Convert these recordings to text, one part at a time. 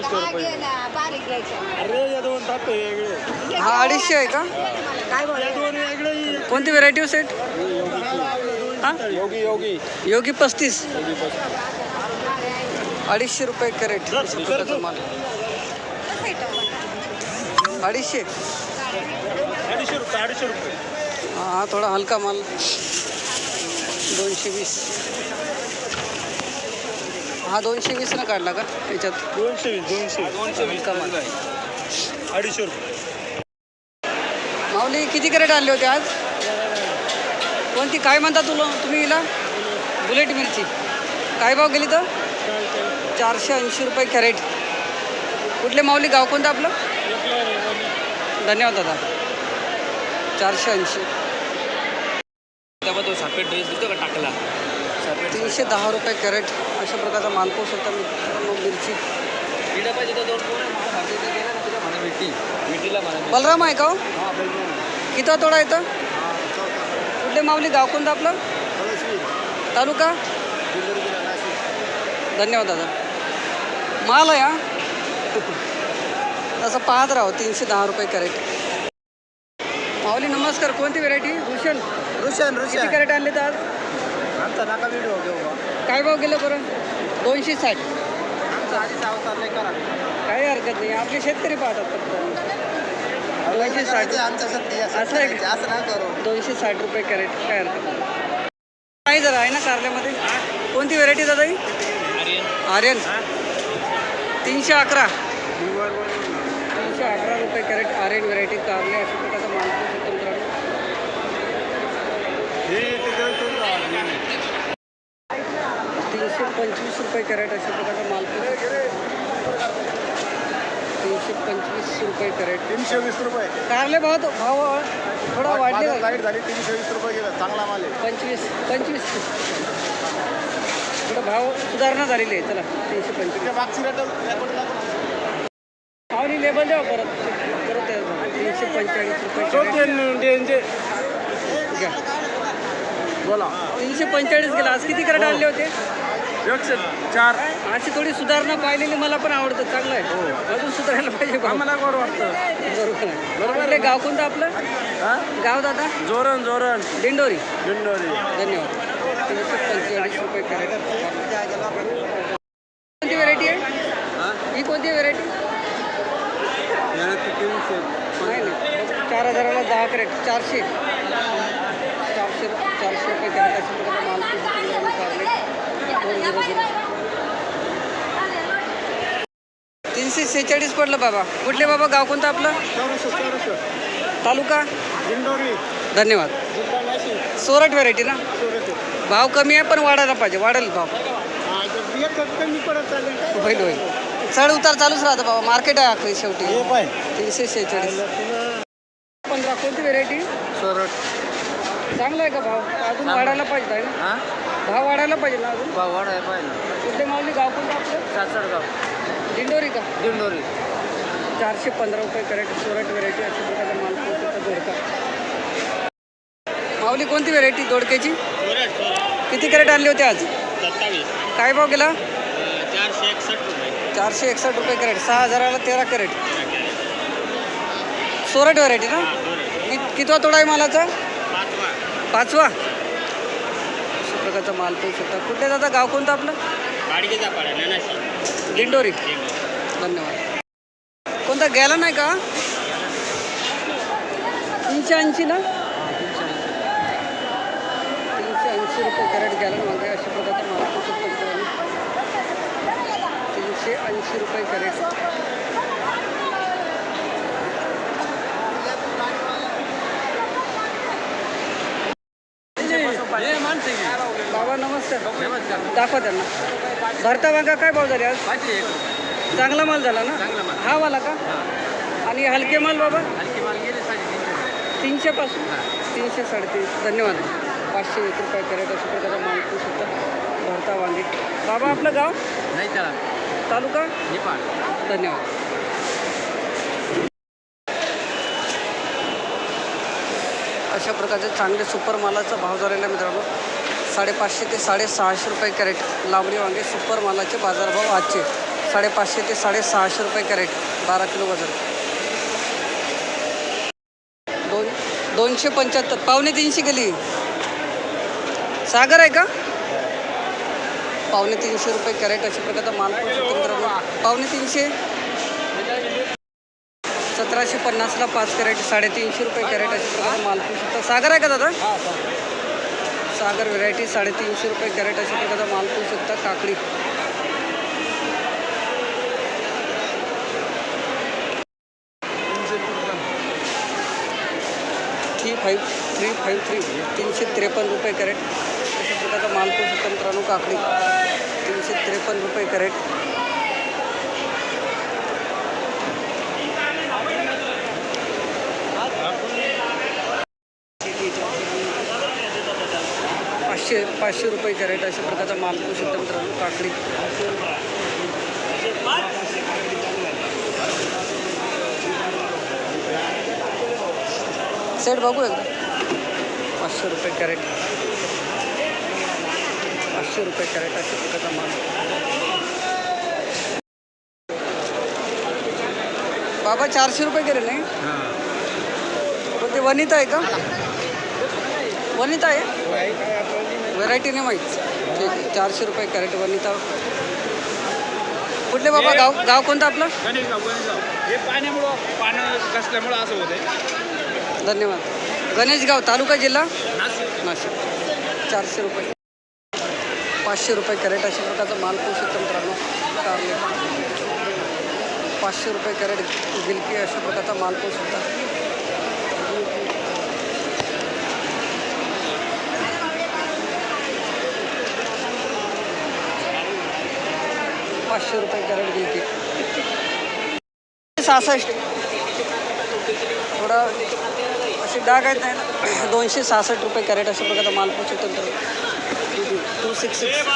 अडीचशे रुपये बारीक घ्यायचं. अरे या दोन ताट वेगळे. हा अडीचशे आहे का? काय बोल या दोन वेगळे कोणती व्हेरायटी सेट हा? योगी योगी. योगी पस्तीस. अडीचशे रुपये कॅरेट. माल. अडीचशे. अडीचशे रुपये अडीचशे रुपये. हा हा थोडा हलका माल. दोनशे वीस. हा दोनशे वीस ना काढला का याच्यात? दोनशे वीस दोनशे दोनशे हलका माल? अडीचशे रुपये. माऊली किती कॅरेट आणले होते आज? कोणती? काय म्हणता तुला? तुम्ही हिला? बुलेट मिरची. काय भाव गेली तर? चारशे ऐंशी रुपये कॅरेट. कुठले माऊली? गाव कोणतं आपलं? धन्यवाद दादा. चारशे ऐंशी. तो सापेट ड्रेस दिसतो का टाकला? तीनशे दहा रुपये कॅरेट अशा प्रकारचा माल पाहू शकता मित्रांनो मिरची. बलराम आहे का हो? हा. किती तोडा येतं कुठले माऊली गाव कोणतं आपलं? तालुका? धन्यवाद दादा. माल आहे हा? तसं पाहत राहो तीनशे दहा रुपये कॅरेट. माऊली नमस्कार. कोणती व्हेरायटी? रुशन रुशन किती कॅरेट आणले तर आज? आमचा नाका व्हिडिओ घेऊ बा. काय भाव गेलं बरं? दोनशे साठ. आमचा आधीच अवतार नाही करा. काही हरकत नाही आपले शेतकरी पाहतात फक्त. दोनशे साठ. आमच्या असं आहे का? असं नाही करू. दोनशे साठ रुपये कॅरेट काय हरकत नाही. आहे जरा आहे ना कारल्यामध्ये? कोणती व्हेरायटी दादा ही? आर्यन. तीनशे अकरा. तीनशे अकरा रुपये कॅरेट आर्यन व्हेरायटी कारले अशा प्रकारचा माल पाहू शकतो मित्रांनो. तीनशे पंचवीस रुपये कॅरेट अशा प्रकारचा माल. तीनशे पंचवीस रुपये कॅरेट. तीनशे वीस रुपये. कारले भाव तो- भाव थोडा वाढले लाइट झाली तीनशे वीस रुपये गेला चांगला माल आहे. पंचवीस पंचवीस. थोडं भाव सुधारणा झालेली आहे. चला तीनशे पंचवीस. मागची रेट लेबल द्या परत. परत. तीनशे पंचेचाळीस रुपये. बोला तीनशे पंचेचाळीस गेला. आज किती कॅरेट आणले होते? एकशे चार. अशी थोडी सुधारणा पाहिलेली मला पण आवडतं चांगलं आहे. अजून सुधारायला पाहिजे. आम्हाला गोड वाटतं. बरोबर आहे. बरोबर आहे. गाव कोणतं आपलं? हा? गाव दादा? जोरण जोरण. दिंडोरी. दिंडोरी. धन्यवाद. पंचेचाळीस रुपये कोणती व्हेरायटी आहे? ही? कोणती व्हेरायटी नाही नाही. चार हजाराला दहा कॅरेट. चारशे. चारशे चारशे रुपये कॅरेट माल तीनशे सेहेचाळीस पडलं बाबा. कुठले बाबा? गाव कोणतं आपलं? तालुका? धन्यवाद. सोरट व्हेरायटी ना? भाव कमी आहे पण वाढायला पाहिजे. वाढेल भाव. होईल होईल. चढ उतार चालूच राहतं बाबा. मार्केट आहे आखरी शेवटी. तीनशे शेहेचाळीस पंधरा कोणती व्हेरायटी सोरट चांगला आहे का भाव? अजून वाढायला पाहिजे आहे ना? हा? भाव वाढायला पाहिजे ना अजून? भाव वाढाय पाहिजे कुठले माऊली गाव कोणतं आपलं? सासरगाव दिंडोरी का? दिंडोरी. चारशे पंधरा रुपये कॅरेट सोरट व्हेरायटी अशा प्रकारचा माल दोडका माऊली कोणती व्हेरायटी दोडक्याची? किती कॅरेट आणले होते आज? सत्तावीस. काय भाव गेला? चारशे एकसष्ट रुपये. चारशे एकसष्ट रुपये कॅरेट सहा हजाराला तेरा कॅरेट. सोरट व्हेरायटी ना? कितवा तोडा आहे मालाचा? पाचवा. अशा प्रकारचा माल पाहू शकता. कुठे दादा गाव कोणतं आपलं? दिंडोरी. धन्यवाद. कोणता गेला नाही का? तीनशे ऐंशी ना? तीनशे ऐंशी रुपये कॅरेट गॅलन मागे. अशा प्रकारचा माल पाहू शकतो. तीनशे ऐंशी रुपये कॅरेट बाबा नमस्कार दाखवा त्यांना. भरता वांगा काय भाव झाले आज? चांगला माल झाला ना? हा वाला का? आणि हलके माल बाबा? तीनशे पासून? तीनशे साडेतीनशे. धन्यवाद. पाचशे एक रुपये कॅरेट अशा प्रकारचा माल तू सुद्धा भरता वांगी. बाबा आपलं गाव? नाही त्याला तालुका? निपाळ. धन्यवाद. अशा प्रकारचे चांगले सुपर मालाचा भाव झालेला आहे मित्रांनो. साडेपाचशे ते साडेसहाशे रुपये कॅरेट. लांबणी वांगे सुपर मालाचे बाजारभाव आजचे. साडेपाचशे ते साडेसहाशे रुपये कॅरेट बारा किलो वजन. दोन दोनशे पंच्याहत्तर. पावणे तीनशे गेली. सागर आहे का? पावणे तीनशे रुपये कॅरेट अशा प्रकारचा माल पावणे तीनशे. सतराशे पन्नासला पाच कॅरेट साडेतीनशे रुपये कॅरेट अशा प्रकारचा माल सागर आहे का दादा? सागर व्हेरायटी साडेतीनशे रुपये कॅरेट अशा प्रकारचा माल पाहू शकता काकडी. Three five three five three तीनशे त्रेपन्न रुपये कॅरेट अशा प्रकारचा माल पाहू शकता मित्रांनो काकडी. तीनशे त्रेपन्न रुपये कॅरेट. पाचशे पाचशे रुपये कॅरेट अशा प्रकारचा माल पाहू शकता मित्रांनो काकडी सेट बघू एकदा. पाचशे रुपये कॅरेट. पाचशे रुपये कॅरेट अशा प्रकारचा माल. बाबा चारशे रुपये कॅरेट नाही? पण ते वनिता आहे का? वनिता आहे? व्हरायटी नाही माहीत. ठीक आहे चारशे रुपये कॅरेट वनिता. कुठले बाबा? गाव गाव कोणतं आपलं? हे पाण्यामुळं कसल्यामुळं असं होतंय. धन्यवाद. गणेशगाव तालुका जिल्हा? नाशिक. नाशिक. चारशे रुपये. पाचशे रुपये कॅरेट अशा प्रकारचा माल पाहू शकतो मित्रांनो पाचशे रुपये कॅरेट गिलकी अशा प्रकारचा माल पाहू शकता पाचशे रुपये कॅरेट गिलकी सहासष्ट. थोडा असे डाग आहेत ना दोनशे सहासष्ट रुपये कॅरेट अशा प्रकारचा माल पोचू तंत्र टू सिक्स सिक्स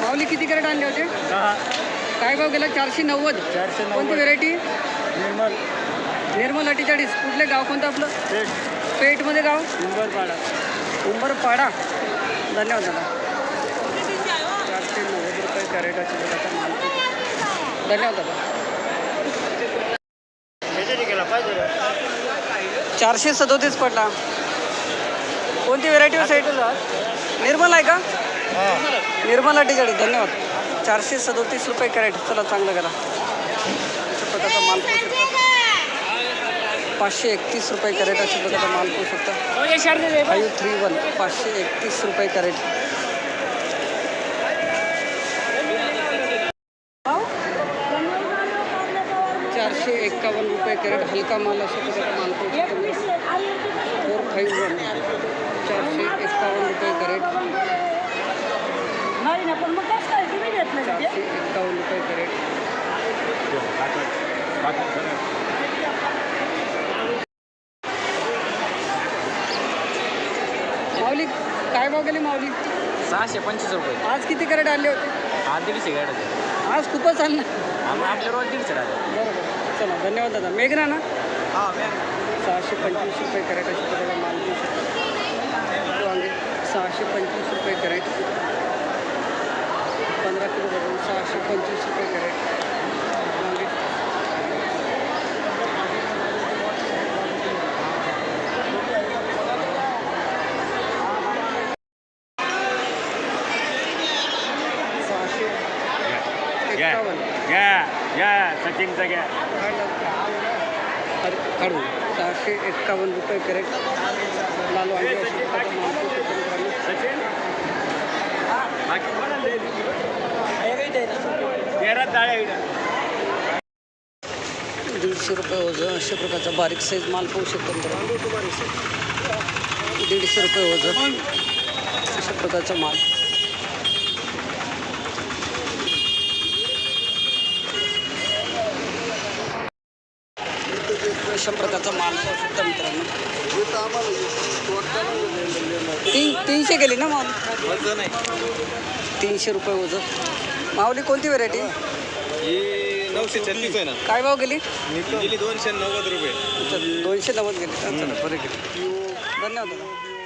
माऊली किती कॅरेट आणले होते? काय भाव गेला? चारशे नव्वद. चारशे कोणती व्हेरायटी निर्मल. निर्मल अठ्ठेचाळीस कुठले गाव कोणतं आपलं? पेठ. पेठमध्ये गाव? उंबरपाडा. उंबरपाडा. धन्यवाद दादा. नव्वद रुपये कॅरेट अशा प्रकारचा माल पोचू धन्यवाद दादा चारशे सदोतीस पडला. कोणती व्हेरायटी साईड निर्मल आहे का? निर्मल अठ्ठेचाळीस धन्यवाद. चारशे सदोतीस रुपये कॅरेट चला चांगलं करा. प्रकारचा माल पाचशे एकतीस रुपये कॅरेट अशा प्रकारचा माल पाहू शकता. फाईव्ह थ्री वन पाचशे एकतीस रुपये कॅरेट चारशे एक्कावन्न रुपये कॅरेट हलका माल अशा प्रकारचा माल फोर फाईव्ह वन. चारशे एक्कावन्न रुपये कॅरेट. चारशे एक्कावन्न रुपये कॅरेट. माऊली काय भाव गेली माऊली? सहाशे पंचवीस रुपये. आज किती कॅरेट आणले होते? हा दीडशे गाड्या आज खूपच आणलं. आपल्या रोज दीडशे राहते बरोबर. चला धन्यवाद दादा. मेघना ना? हा सहाशे पंचवीस रुपये कॅरेट अशा प्रकारे माल देऊ शकतो वांगे? सहाशे पंचवीस रुपये कॅरेट पंधरा किलो भरून सहाशे पंचवीस रुपये कॅरेट वांगे सहाशे घ्या. घ्या. सचिनचा घ्या. काढून सहाशे एक्कावन्न रुपये कॅरेट लाल. सचिन बाकी तेरा दीडशे रुपये वजन अशा प्रकारचा बारीक साईज माल पाहू शकतो दीडशे रुपये वजन अशा प्रकारचा माल. अशा प्रकारचा माल शकता मित्रांनो. तीन तीनशे गेली ना आहे तीनशे रुपये वजन. माऊली कोणती व्हेरायटी नऊशे छत्तीस आहे ना. काय भाव गेली? गेली दोनशे नव्वद रुपये. दोनशे नव्वद गेले. बरं गेले धन्यवाद